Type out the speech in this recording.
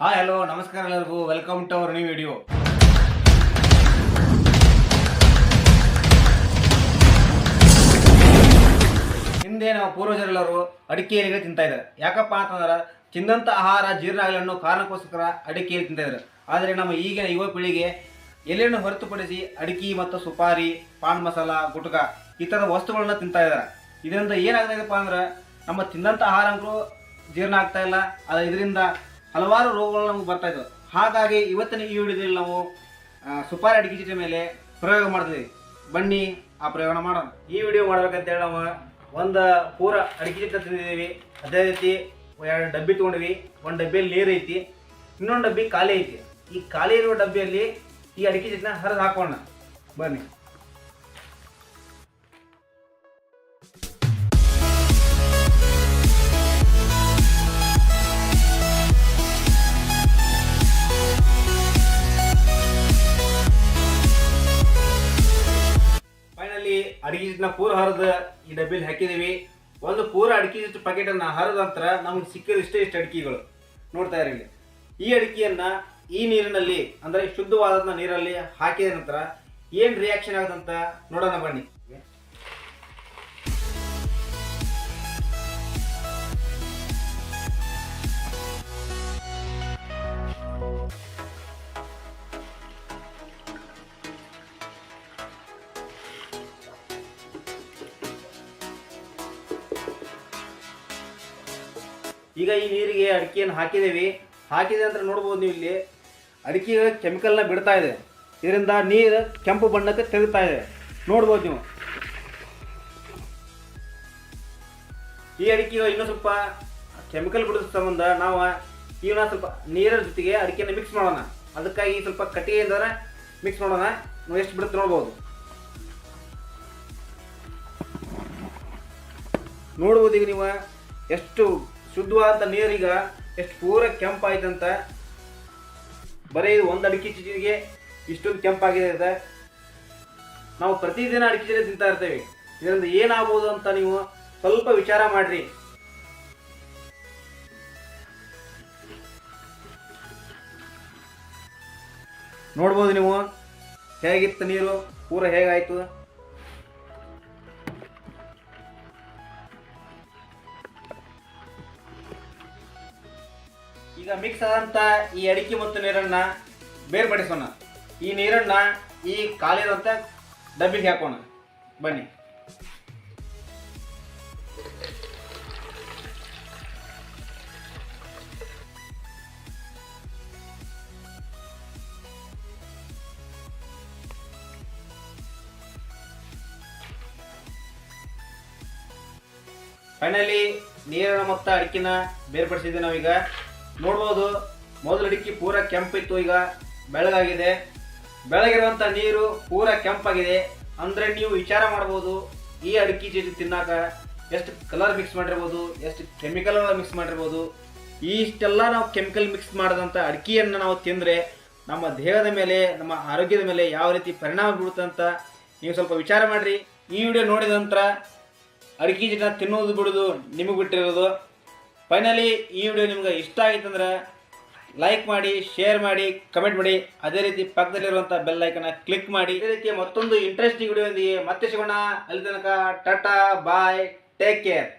Hi hello ನಮಸ್ಕಾರ ಎಲ್ಲರಿಗೂ. Welcome to our new video ಹಿಂದೆ ನಮ್ಮ ಪೂರ್ವಜರೆಲ್ಲರೂ ಅಡಿಕೆಯಲ್ಲಿ ತಿಂತಾ ಇದ್ದಾರೆ. ಯಾಕಪ್ಪ ಅಂತಂದ್ರೆ ತಿಂದಂಥ ಆಹಾರ ಜೀರ್ಣ ಆಗಲಿ ಅನ್ನೋ ಕಾರಣಕ್ಕೋಸ್ಕರ ಅಡಿಕೆಯಲ್ಲಿ ತಿಂತಾ ಇದ್ದಾರೆ. ಆದರೆ ನಮ್ಮ ಈಗಿನ ಯುವ ಪೀಳಿಗೆ ಎಲೆಯನ್ನು ಹೊರತುಪಡಿಸಿ ಅಡಿಕೆ ಮತ್ತು ಸುಪಾರಿ, ಪಾನ್ ಮಸಾಲ, ಗುಟ್ಕ ಈ ಥರದ ವಸ್ತುಗಳನ್ನ ತಿಂತಾ ಇದ್ದಾರೆ. ಇದರಿಂದ ಏನಾಗ್ತಾ ಇದೆಪ್ಪ ಅಂದ್ರೆ, ನಮ್ಮ ತಿಂದಂಥ ಆಹಾರಗಳು ಜೀರ್ಣ ಆಗ್ತಾ ಇಲ್ಲ. ಅದ ಇದರಿಂದ ಹಲವಾರು ರೋಗಗಳು ನಮ್ಗೆ ಬರ್ತಾ ಇದ್ದವು. ಹಾಗಾಗಿ ಇವತ್ತಿನ ಈ ವಿಡಿಯೋದಲ್ಲಿ ನಾವು ಸುಪಾರಿ ಅಡಿಕೆ ಮೇಲೆ ಪ್ರಯೋಗ ಮಾಡ್ತೀವಿ ಬನ್ನಿ, ಆ ಪ್ರಯೋಗ ಮಾಡೋಣ. ಈ ವಿಡಿಯೋ ಮಾಡ್ಬೇಕಂತೇಳಿ ನಾವು ಒಂದು ಪೂರ ಅಡಿಕೆ ಚೀಟ ತಿಂದಿದ್ದೀವಿ. ಅದೇ ರೀತಿ ಎರಡು ಡಬ್ಬಿ ತೊಗೊಂಡ್ವಿ. ಒಂದು ಡಬ್ಬಿಯಲ್ಲಿ ನೀರು ಐತಿ, ಇನ್ನೊಂದು ಡಬ್ಬಿ ಖಾಲಿ ಐತಿ. ಈ ಖಾಲಿ ಇರುವ ಡಬ್ಬಿಯಲ್ಲಿ ಈ ಅಡಿಕೆ ಚೀಟಿನ ಹರಿದು ಹಾಕೋಣ. ಬನ್ನಿ. ಅಡಿಗೆ ಹಿಟ್ಟನ್ನ ಪೂರ ಹರಿದು ಈ ಡಬ್ಬಿಲಿ ಹಾಕಿದೀವಿ. ಒಂದು ಪೂರ ಅಡಿಕೆ ಪ್ಯಾಕೆಟ್ ಅನ್ನ ಹರಿದ ನಂತರ ನಮ್ಗೆ ಸಿಕ್ಕಿದ ಇಷ್ಟೇ ಇಷ್ಟು ಅಡಿಕೆಗಳು. ನೋಡ್ತಾ ಇರಲಿ ಈ ಅಡಿಕೆಯನ್ನ ಈ ನೀರಿನಲ್ಲಿ, ಅಂದ್ರೆ ಶುದ್ಧವಾದ ನೀರಲ್ಲಿ ಹಾಕಿದ ನಂತರ ಏನ್ ರಿಯಾಕ್ಷನ್ ಆಗುತ್ತಂತ ನೋಡೋಣ ಬನ್ನಿ. ಈಗ ಈ ನೀರಿಗೆ ಅಡಿಕೆಯನ್ನು ಹಾಕಿದ್ದೀವಿ. ಹಾಕಿದೆ ಅಂತ ನೋಡ್ಬೋದು ನೀವು ಇಲ್ಲಿ. ಅಡಿಕೆ ಕೆಮಿಕಲ್ನ ಬಿಡ್ತಾ ಇದೆ. ಇದರಿಂದ ನೀರು ಕೆಂಪು ಬಣ್ಣಕ್ಕೆ ತೆಗಿತಾ ಇದೆ. ನೋಡ್ಬೋದು ನೀವು. ಈ ಅಡಿಕೆ ಇನ್ನೂ ಸ್ವಲ್ಪ ಕೆಮಿಕಲ್ ಬಿಡೋ ಸಂಬಂಧ ನಾವು ಇವನ್ನ ಸ್ವಲ್ಪ ನೀರಿನ ಜೊತೆಗೆ ಅಡಿಕೆನ ಮಿಕ್ಸ್ ಮಾಡೋಣ. ಅದಕ್ಕಾಗಿ ಸ್ವಲ್ಪ ಕಟ್ಟಿಗೆಯಿಂದ ಮಿಕ್ಸ್ ಮಾಡೋಣ. ನಾವು ಎಷ್ಟು ಬಿಡುತ್ತೆ ನೋಡ್ಬೋದು. ನೋಡ್ಬೋದು ಈಗ ನೀವು ಎಷ್ಟು ಶುದ್ಧವಾದ ನೀರೀಗ ಎಷ್ಟು ಪೂರ ಕೆಂಪಾಯ್ತಂತ, ಬರೀ ಒಂದು ಅಡಿಕೆ ಚೀಟಿಗೆ ಇಷ್ಟೊಂದು ಕೆಂಪಾಗಿದೆ ಇದೆ ನಾವು ಪ್ರತಿದಿನ ಅಡಿಕೆ ಚೀಲ ತಿಂತಾ ಇರ್ತೇವೆ. ಇದರಿಂದ ಏನಾಗ್ಬೋದು ಅಂತ ನೀವು ಸ್ವಲ್ಪ ವಿಚಾರ ಮಾಡ್ರಿ. ನೋಡ್ಬೋದು ನೀವು ಹೇಗಿತ್ತು ನೀರು, ಪೂರ ಹೇಗಾಯ್ತು? ಈಗ ಮಿಕ್ಸ್ ಆದಂತ ಈ ಅಡಿಕೆ ಮತ್ತು ನೀರನ್ನ ಬೇರ್ಪಡಿಸೋಣ. ಈ ನೀರನ್ನ ಈ ಕಾಲಿರುವಂತ ಡಬ್ಬಿಗೆ ಹಾಕೋಣ. ಬನ್ನಿ. ಫೈನಲಿ ನೀರಿನ ಮೊತ್ತ ಅಡಿಕೆನ ಬೇರ್ಪಡಿಸಿದ್ವಿ ನಾವೀಗ. ನೋಡ್ಬೋದು, ಮೊದಲು ಅಡಿಕೆ ಪೂರ ಕೆಂಪಿತ್ತು, ಈಗ ಬೆಳಗಾಗಿದೆ. ಬೆಳಗಿರುವಂಥ ನೀರು ಪೂರ ಕೆಂಪಾಗಿದೆ. ಅಂದರೆ ನೀವು ವಿಚಾರ ಮಾಡ್ಬೋದು, ಈ ಅಡಿಕೆ ಜೊತೆ ತಿನ್ನಾಕ ಎಷ್ಟು ಕಲರ್ ಮಿಕ್ಸ್ ಮಾಡಿರ್ಬೋದು, ಎಷ್ಟು ಕೆಮಿಕಲ್ ಮಿಕ್ಸ್ ಮಾಡಿರ್ಬೋದು. ಇಷ್ಟೆಲ್ಲ ನಾವು ಕೆಮಿಕಲ್ ಮಿಕ್ಸ್ ಮಾಡಿದಂಥ ಅಡಿಕೆಯನ್ನು ನಾವು ತಿಂದರೆ ನಮ್ಮ ದೇಹದ ಮೇಲೆ, ನಮ್ಮ ಆರೋಗ್ಯದ ಮೇಲೆ ಯಾವ ರೀತಿ ಪರಿಣಾಮ ಅಂತ ನೀವು ಸ್ವಲ್ಪ ವಿಚಾರ ಮಾಡಿರಿ. ಈ ವಿಡಿಯೋ ನೋಡಿದ ನಂತರ ಅಡಿಕೆ ಜೊತೆ ತಿನ್ನೋದು ಬಿಡೋದು ನಿಮಗೆ ಬಿಟ್ಟಿರೋದು. ಫೈನಲಿ ಈ ವಿಡಿಯೋ ನಿಮ್ಗೆ ಇಷ್ಟ ಆಗಿತ್ತಂದ್ರೆ ಲೈಕ್ ಮಾಡಿ ಶೇರ್ ಮಾಡಿ ಕಮೆಂಟ್ ಮಾಡಿ. ಅದೇ ರೀತಿ ಪಕ್ಕದಲ್ಲಿರುವಂಥ ಬೆಲ್ ಐಕನ್ನ ಕ್ಲಿಕ್ ಮಾಡಿ. ಇದೇ ರೀತಿ ಮತ್ತೊಂದು ಇಂಟ್ರೆಸ್ಟಿಂಗ್ ವಿಡಿಯೋ ಮತ್ತೆ ಸಿಗೋಣ. ಅಲ್ಲಿ ತನಕ ಟಾಟಾ ಬಾಯ್ ಟೇಕ್ ಕೇರ್